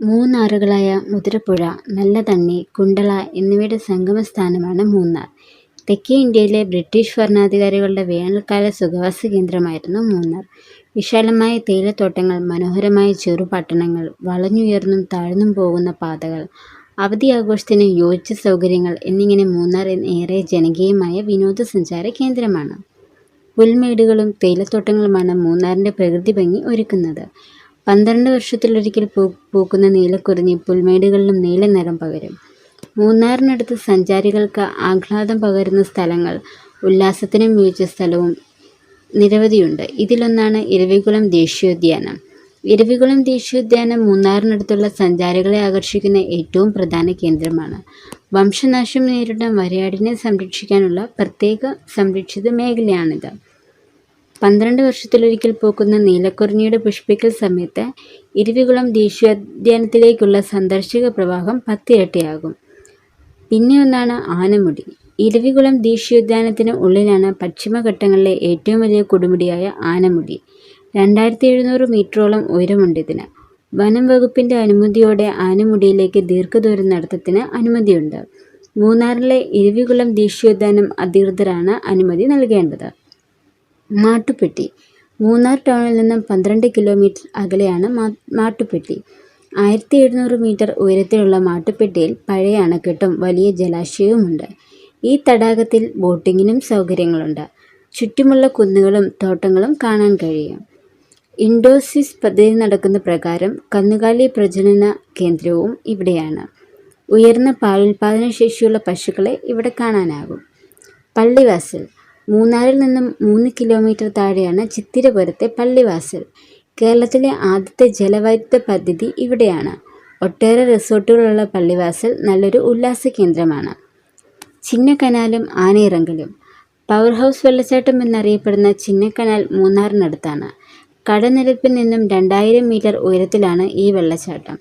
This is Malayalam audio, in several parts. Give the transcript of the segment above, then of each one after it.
മൂന്നാറുകളായ മുതിരപ്പുഴ നല്ലതണ്ണി കുണ്ടള എന്നിവയുടെ സംഗമസ്ഥാനമാണ് മൂന്നാർ. തെക്കേ ഇന്ത്യയിലെ ബ്രിട്ടീഷ് ഭരണാധികാരികളുടെ വേനൽക്കാല സുഖവാസ കേന്ദ്രമായിരുന്നു മൂന്നാർ. വിശാലമായ തേയിലത്തോട്ടങ്ങൾ മനോഹരമായ ചെറുപട്ടണങ്ങൾ വളഞ്ഞുയർന്നും താഴ്ന്നും പോകുന്ന പാതകൾ അവധി ആഘോഷത്തിന് യോജിച്ച സൗകര്യങ്ങൾ എന്നിങ്ങനെ മൂന്നാർ ഏറെ ജനകീയമായ വിനോദസഞ്ചാര കേന്ദ്രമാണ്. പുൽമേടുകളും തേയിലത്തോട്ടങ്ങളുമാണ് മൂന്നാറിന്റെ പ്രകൃതി ഭംഗി ഒരുക്കുന്നത്. പന്ത്രണ്ട് വർഷത്തിലൊരിക്കൽ പൂ പൂക്കുന്ന നീലക്കുറിഞ്ഞി പുൽമേടുകളിലും നീല നിറം പകരും. മൂന്നാറിനടുത്ത് സഞ്ചാരികൾക്ക് ആഹ്ലാദം പകരുന്ന സ്ഥലങ്ങൾ ഉല്ലാസത്തിനും വീഴ്ച സ്ഥലവും നിരവധിയുണ്ട്. ഇതിലൊന്നാണ് ഇരവികുളം ദേശീയോദ്യാനം. ഇരവികുളം ദേശീയോദ്യാനം മൂന്നാറിനടുത്തുള്ള സഞ്ചാരികളെ ആകർഷിക്കുന്ന ഏറ്റവും പ്രധാന കേന്ദ്രമാണ്. വംശനാശം നേരിടുന്ന വരയാടിനെ സംരക്ഷിക്കാനുള്ള പ്രത്യേക സംരക്ഷിത മേഖലയാണിത്. പന്ത്രണ്ട് വർഷത്തിലൊരിക്കൽ പൂക്കുന്ന നീലക്കുറിഞ്ഞിയുടെ പുഷ്പിക്കൽ സമയത്ത് ഇരുവികുളം ദേശീയോദ്യാനത്തിലേക്കുള്ള സന്ദർശക പ്രവാഹം പത്തിരട്ടിയാകും. പിന്നെ ഒന്നാണ് ആനമുടി. ഇരവികുളം ദേശീയോദ്യാനത്തിന് ഉള്ളിലാണ് പശ്ചിമഘട്ടങ്ങളിലെ ഏറ്റവും വലിയ കൊടുമുടിയായ ആനമുടി. രണ്ടായിരത്തി എഴുന്നൂറ് മീറ്ററോളം ഉയരമുണ്ട് ഇതിന് വനം വകുപ്പിന്റെ അനുമതിയോടെ ആനമുടിയിലേക്ക് ദീർഘദൂരം നടത്തത്തിന് അനുമതിയുണ്ട്. മൂന്നാറിലെ ഇരവികുളം ദേശീയോദ്യാനം അധികൃതരാണ് അനുമതി നൽകേണ്ടത്. മാട്ടുപ്പെട്ടി. മൂന്നാർ ടൗണിൽ നിന്നും പന്ത്രണ്ട് കിലോമീറ്റർ അകലെയാണ് മാട്ടുപ്പെട്ടി. ആയിരത്തി എഴുന്നൂറ് മീറ്റർ ഉയരത്തിലുള്ള മാട്ടുപ്പെട്ടിയിൽ പഴയ അണക്കെട്ടും വലിയ ജലാശയവുമുണ്ട്. ഈ തടാകത്തിൽ ബോട്ടിങ്ങിനും സൗകര്യങ്ങളുണ്ട്. ചുറ്റുമുള്ള കുന്നുകളും തോട്ടങ്ങളും കാണാൻ കഴിയും. ഇൻഡോസിസ് പദ്ധതി നടക്കുന്ന പ്രകാരം കന്നുകാലി പ്രജനന കേന്ദ്രവും ഇവിടെയാണ്. ഉയർന്ന പാലുൽപാദന ശേഷിയുള്ള പശുക്കളെ ഇവിടെ കാണാനാകും. പള്ളിവാസൽ മൂന്നാറിൽ നിന്നും മൂന്ന് കിലോമീറ്റർ താഴെയാണ് ചിത്തിരപുരത്തെ പള്ളിവാസൽ. കേരളത്തിലെ ആദ്യത്തെ ജലവൈദ്യുത പദ്ധതി ഇവിടെയാണ്. ഒട്ടേറെ റിസോർട്ടുകളുള്ള പള്ളിവാസൽ നല്ലൊരു ഉല്ലാസ കേന്ദ്രമാണ്. ചിന്നക്കനാലും ആനയിറങ്കലും. പവർ ഹൗസ് വെള്ളച്ചാട്ടം എന്നറിയപ്പെടുന്ന ചിന്നക്കനാൽ മൂന്നാറിനടുത്താണ്. കടനിരപ്പിൽ നിന്നും രണ്ടായിരം മീറ്റർ ഉയരത്തിലാണ് ഈ വെള്ളച്ചാട്ടം.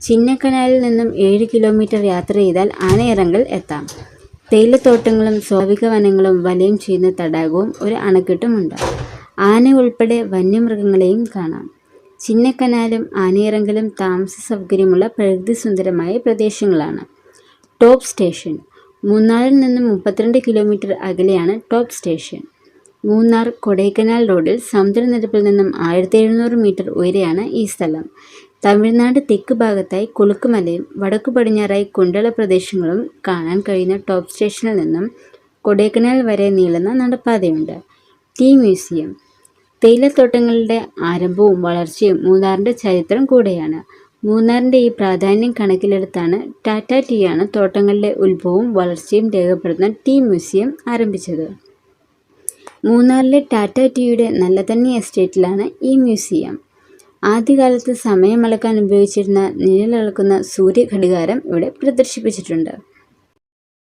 ചിന്നക്കനാലിൽ നിന്നും ഏഴ് കിലോമീറ്റർ യാത്ര ചെയ്താൽ ആനയിറങ്കൽ എത്താം. തേയിലത്തോട്ടങ്ങളും സ്വാഭാവിക വനങ്ങളും വലയം ചെയ്യുന്ന തടാകവും ഒരു അണക്കെട്ടുമുണ്ട്. ആന ഉൾപ്പെടെ വന്യമൃഗങ്ങളെയും കാണാം. ചിന്നക്കനാലും ആനയിറങ്കലും താമസ സൗകര്യമുള്ള പ്രകൃതി സുന്ദരമായ പ്രദേശങ്ങളാണ്. Top station. മൂന്നാറിൽ നിന്ന് മുപ്പത്തിരണ്ട് കിലോമീറ്റർ അകലെയാണ് ടോപ്പ് സ്റ്റേഷൻ. മൂന്നാർ കൊടൈക്കനാൽ റോഡിൽ സമുദ്രനിരപ്പിൽ നിന്നും ആയിരത്തി എഴുന്നൂറ് മീറ്റർ ഉയരെയാണ് ഈ സ്ഥലം. തമിഴ്നാട് തെക്ക് ഭാഗത്തായി കൊളുക്കുമലയും വടക്കു പടിഞ്ഞാറായി കുണ്ടള പ്രദേശങ്ങളും കാണാൻ കഴിയുന്ന ടോപ്പ് സ്റ്റേഷനിൽ നിന്നും കൊടൈക്കനാൽ വരെ നീളുന്ന നടപ്പാതയുണ്ട്. Tea museum. തേയിലത്തോട്ടങ്ങളുടെ ആരംഭവും വളർച്ചയും മൂന്നാറിന്റെ ചരിത്രം കൂടെയാണ്. മൂന്നാറിന്റെ ഈ പ്രാധാന്യം കണക്കിലെടുത്താണ് ടാറ്റ ടീയാണ് തോട്ടങ്ങളുടെ ഉത്ഭവവും വളർച്ചയും രേഖപ്പെടുത്തുന്ന ടീ മ്യൂസിയം ആരംഭിച്ചത്. മൂന്നാറിലെ ടാറ്റ ടീയുടെ നല്ല തന്നെ എസ്റ്റേറ്റിലാണ് ഈ മ്യൂസിയം. ആദ്യകാലത്ത് സമയം അളക്കാൻ ഉപയോഗിച്ചിരുന്ന നിഴലളക്കുന്ന സൂര്യഘടികാരം ഇവിടെ പ്രദർശിപ്പിച്ചിട്ടുണ്ട്.